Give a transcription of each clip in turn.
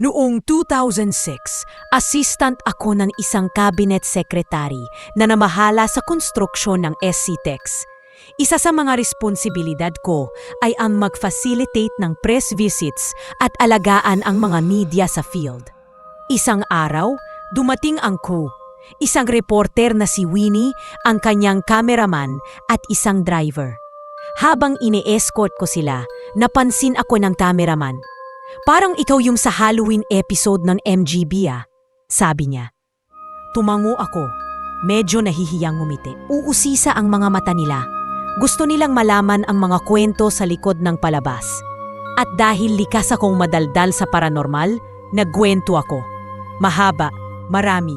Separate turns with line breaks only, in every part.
Noong 2006, assistant ako ng isang cabinet secretary na namahala sa konstruksyon ng SCTEX. Isa sa mga responsibilidad ko ay ang mag-facilitate ng press visits at alagaan ang mga media sa field. Isang araw, dumating ang crew. Isang reporter na si Winnie, ang kanyang cameraman at isang driver. Habang ine-escort ko sila, napansin ako ng cameraman. Parang ikaw yung sa Halloween episode ng MGB ah, sabi niya. Tumango ako. Medyo nahihiyang ngumiti. Uusisa ang mga mata nila. Gusto nilang malaman ang mga kwento sa likod ng palabas. At dahil likas akong madaldal sa paranormal, nagkwento ako. Mahaba, marami.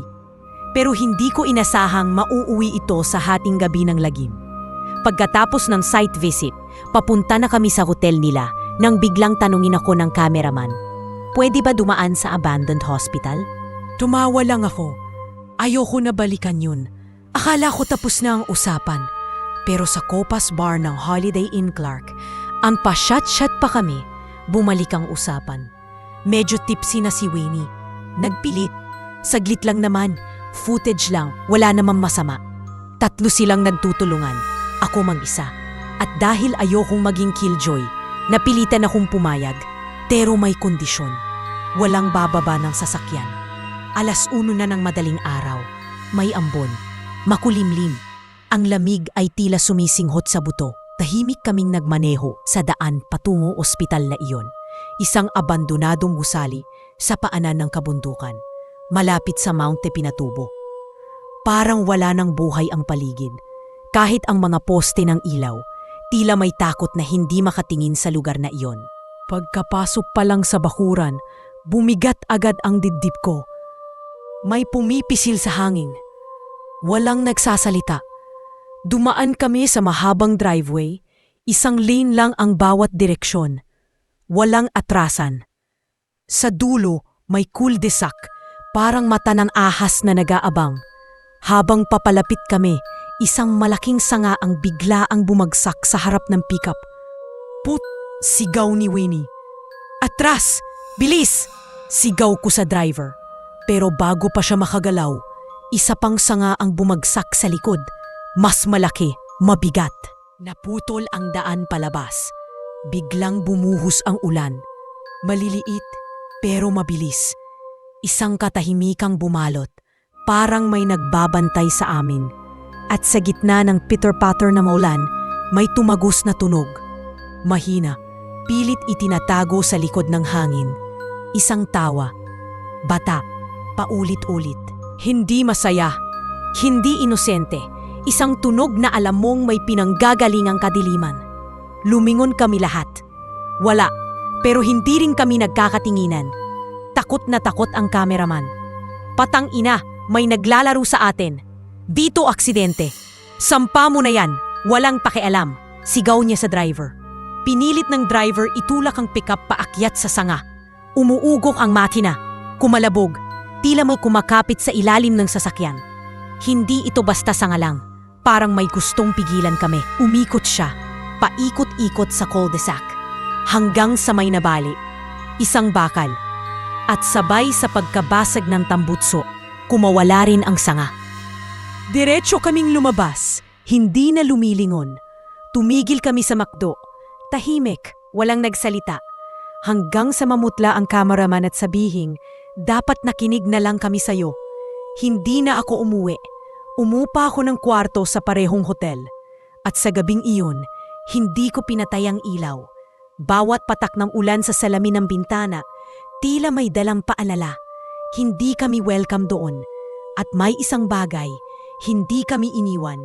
Pero hindi ko inasahang mauuwi ito sa hating gabi ng lagim. Pagkatapos ng site visit, papunta na kami sa hotel nila nang biglang tanungin ako ng cameraman, pwede ba dumaan sa abandoned hospital? Tumawa lang ako. Ayoko na balikan yun. Akala ko tapos na ang usapan. Pero sa Copas Bar ng Holiday Inn Clark, ang pasyat-syat pa kami, bumalik ang usapan. Medyo tipsy na si Winnie. Nagpilit. Saglit lang naman. Footage lang. Wala namang masama. Tatlo silang nagtutulungan. Ako mag-isa. At dahil ayokong maging killjoy, napilitan akong pumayag. Pero may kondisyon. Walang bababa ng sasakyan. Alas uno na ng madaling araw. May ambon. Makulimlim. Ang lamig ay tila sumisinghot sa buto. Tahimik kaming nagmaneho sa daan patungo ospital na iyon. Isang abandonadong gusali sa paanan ng kabundukan. Malapit sa Mount Pinatubo. Parang wala ng buhay ang paligid. Kahit ang mga poste ng ilaw, tila may takot na hindi makatingin sa lugar na iyon. Pagkapasok pa lang sa bakuran, bumigat agad ang dibdib ko. May pumipisil sa hangin. Walang nagsasalita. Dumaan kami sa mahabang driveway, isang lane lang ang bawat direksyon. Walang atrasan. Sa dulo, may cul-de-sac, parang mata ng ahas na nag-aabang. Habang papalapit kami, isang malaking sanga ang bigla ang bumagsak sa harap ng pickup. Put, sigaw ni Winnie. Atras! Bilis! Sigaw ko sa driver. Pero bago pa siya makagalaw, isa pang sanga ang bumagsak sa likod. Mas malaki, mabigat. Naputol ang daan palabas. Biglang bumuhos ang ulan. Maliliit, pero mabilis. Isang katahimikang bumalot, parang may nagbabantay sa amin. At sa gitna ng pitter-patter na maulan, may tumagos na tunog. Mahina, pilit itinatago sa likod ng hangin. Isang tawa. Bata, paulit-ulit. Hindi masaya, hindi inosente. Isang tunog na alam mong may pinanggagalingang kadiliman. Lumingon kami lahat. Wala, pero hindi rin kami nagkakatinginan. Takot na takot ang kameraman. Patang ina, may naglalaro sa atin. Dito aksidente. Sampa mo na yan, walang pakialam. Sigaw niya sa driver. Pinilit ng driver itulak ang pickup paakyat sa sanga. Umuugok ang makina. Kumalabog. Tila may kumakapit sa ilalim ng sasakyan. Hindi ito basta sanga lang. Parang may gustong pigilan kami. Umikot siya. Paikot-ikot sa cul-de-sac. Hanggang sa may nabali. Isang bakal. At sabay sa pagkabasag ng tambutso, kumawala rin ang sanga. Diretso kaming lumabas, hindi na lumilingon. Tumigil kami sa makdo. Tahimik, walang nagsalita. Hanggang sa mamutla ang kameraman at sabihing, dapat nakinig na lang kami sayo. Hindi na ako umuwi. Umupa ako ng kwarto sa parehong hotel. At sa gabing iyon, hindi ko pinatay ang ilaw. Bawat patak ng ulan sa salamin ng bintana, tila may dalang paalala. Hindi kami welcome doon. At may isang bagay, hindi kami iniwan.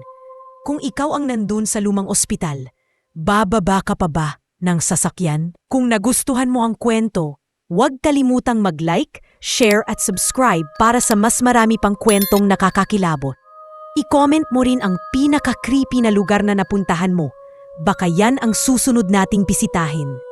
Kung ikaw ang nandun sa lumang ospital, bababa ka pa ba ng sasakyan? Kung nagustuhan mo ang kwento, huwag kalimutang mag-like, share at subscribe para sa mas marami pang kwentong nakakakilabot. I-comment mo rin ang pinaka-creepy na lugar na napuntahan mo. Baka yan ang susunod nating bisitahin.